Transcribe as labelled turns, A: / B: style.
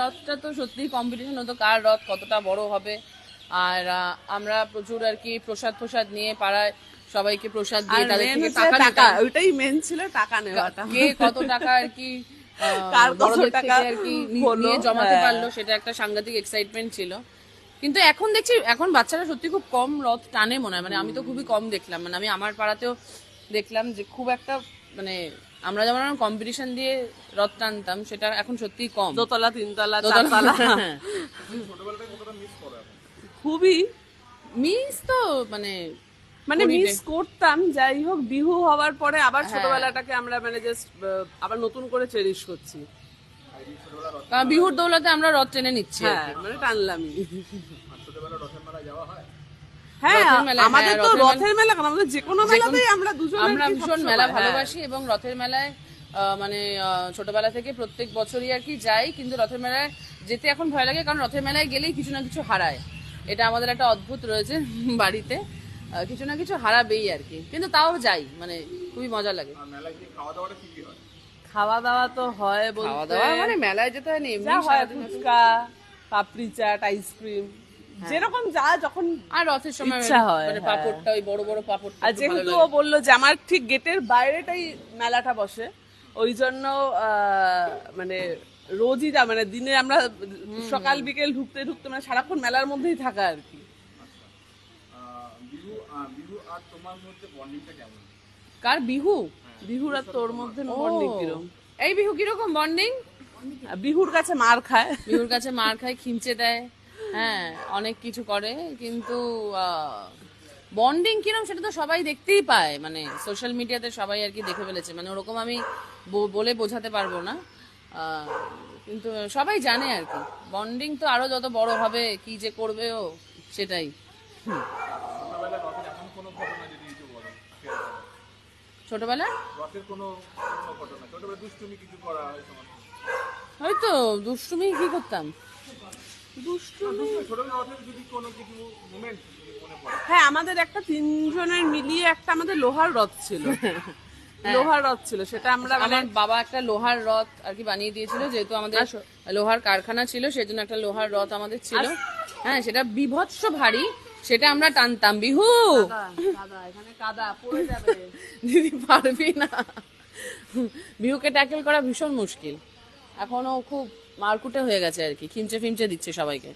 A: রথটা তো সত্যি কম্পিটিশন হতো কার রথ কতটা বড় হবে। আর আমরা প্রচুর আর কি প্রসাদ প্রসাদ নিয়ে পাড়ায় সবাইকে প্রসাদ দিয়ে তাদের থেকে টাকা
B: টাকা ওইটাই মেন ছিল টাকা নেওয়াটা।
A: কে কত টাকা আর কি
B: কার কত
A: বড়দের
B: টাকা
A: থেকে আর কি নিয়ে জমাতে
B: হ্যাঁ।
A: পারল সেটা একটা সাংঘাতিক এক্সাইটমেন্ট ছিল। কিন্তু এখন দেখছি এখন বাচ্চারা সত্যি খুব কম রথ টানে মনে হয়। মানে আমি তো খুবই কম দেখলাম। মানে আমি আমার পাড়াতেও দেখলাম যে খুব একটা মানে আমরা যেমন কম্পিটিশন দিয়ে রথ টানতাম সেটা এখন সত্যি কম।
B: দোতলা তিনতলা
A: দোতলা-
B: চারতলা।
A: হ্যাঁ।
B: খুবই
A: মিস তো মানে
B: মানে মিস করতাম যাই হোক বিহু হওয়ার পরে আবার
A: হ্যাঁ।
B: ছোটবেলাটাকে আমরা মানে জাস্ট আবার নতুন করে চেরিশ করছি।
A: বিহুর দৌলতে আমরা রথ টেনে নিচ্ছি। আর
B: হ্যাঁ মানে টানলামই। হ্যাঁ
A: রথের মেলায়,
B: আমাদের
A: হ্যাঁ,
B: তো
A: রথের
B: রথের মেলা কেন? আমাদের যে কোনো মেলাতেই আমরা দুজন
A: আমরা ভীষণ মেলা ভালোবাসি এবং রথের মেলায় আহ, মানে ছোটবেলা থেকে প্রত্যেক বছরই আর কি যাই কিন্তু রথের মেলায় যেতে এখন ভয় লাগে কারণ রথের মেলায় গেলেই কিছু না কিছু হারায়। এটা আমাদের একটা অদ্ভুত রয়েছে বাড়িতে। কিছু না কিছু হারাবেই আর কি। কিন্তু তাও যাই মানে খুবই মজা লাগে।
B: খাওয়া দাওয়া তো হয়
A: খাওয়া দাওয়া মানে মেলায় যেতে হয় না এমনি
B: হয় ফুচকা পাপড়ি চাট আইসক্রিম যেরকম যা যখন
A: আর রথের সময়
B: ইচ্ছা হয়,
A: মানে
B: হ্যাঁ।
A: পাপড়টা ওই বড় বড় পাপড়
B: আর যেহেতু ও বলল যে আমার ঠিক গেটের বাইরেটাই মেলাটা বসে ওই জন্য আহ, মানে রোজই যা মানে দিনে আমরা সকাল বিকেল ঢুকতে ঢুকতে মানে সারাক্ষণ মেলার মধ্যেই থাকা আর কি।
C: বিহু বিহু? আর তোমার মধ্যে
A: কার বিহু
B: বিহুর আর তোর মধ্যে বন্ডিং কিরম?
A: এই বিহু কীরকম? বন্ডিং
B: বিহুর কাছে মার খায়।
A: বিহুর কাছে মার খায় খিমচে দেয়। হ্যাঁ অনেক কিছু করে কিন্তু বন্ডিং কিরম সেটা তো সবাই দেখতেই পায়। মানে সোশ্যাল মিডিয়াতে সবাই আর কি দেখে ফেলেছে। মানে ওরকম আমি বলে বোঝাতে পারব না। কিন্তু সবাই জানে আর কি। বন্ডিং তো আরও যত বড় হবে কি যে করবে ও সেটাই। ছোটবেলা হয়তো দুষ্টুমি কি করতাম?
B: হ্যাঁ আমাদের একটা তিনজনের মিলিয়ে একটা আমাদের লোহার রথ ছিল। লোহার রথ ছিল সেটা আমরা মানে
A: আমার বাবা একটা লোহার রথ আর কি বানিয়ে দিয়েছিল যেহেতু আমাদের লোহার কারখানা ছিল সেই জন্য একটা লোহার রথ আমাদের ছিল। হ্যাঁ সেটা বিভৎস ভারী সেটা আমরা টানতাম। বিহু!
B: কাদা কাদা
A: দিদি পারবি না। বিহুকে ট্যাকেল করা ভীষণ মুশকিল। এখনও খুব মারকুটে হয়ে গেছে আর কি। খিমচে ফিমচে দিচ্ছে সবাইকে।